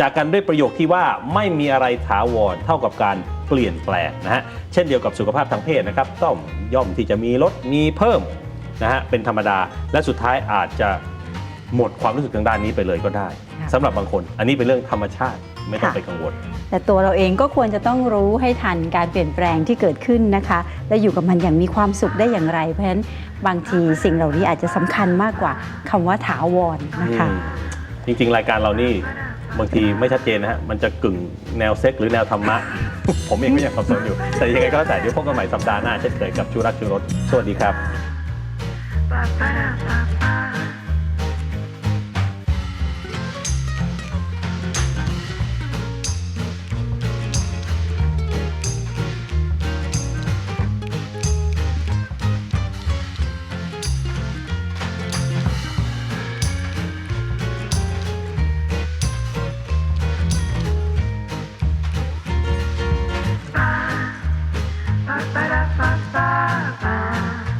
จากกันด้วยประโยคที่ว่าไม่มีอะไรถาวรเท่ากับการเปลี่ยนแปลงนะฮะเช่นเดียวกับสุขภาพทางเพศนะครับต้องย่อมที่จะมีลดมีเพิ่มนะฮะเป็นธรรมดาและสุดท้ายอาจจะหมดความรู้สึกทางด้านนี้ไปเลยก็ได้ค่ะสำหรับบางคน อันนี้เป็นเรื่องธรรมชาติไม่ต้องค่ะไปกังวล แต่ตัวเราเองก็ควรจะต้องรู้ให้ทันการเปลี่ยนแปลงที่เกิดขึ้นนะคะ และอยู่กับมันอย่างมีความสุขได้อย่างไร เพราะฉะนั้นบางทีสิ่งเหล่านี้อาจจะสำคัญมากกว่าคำว่าถาวรนะคะอืมจริงๆ รายการเรานี่ บางทีไม่ชัดเจนนะฮะ มันจะกึ่งแนวเซ็กหรือแนวธรรมะ ผมเองก็ยังสับสนอยู่ แต่ยังไงก็แล้วแต่เดี๋ยวพบกันใหม่สัปดาห์หน้าเช่นเคยกับชูรักชูรสสวัสดีครับ Ba-ba-da-ba-ba.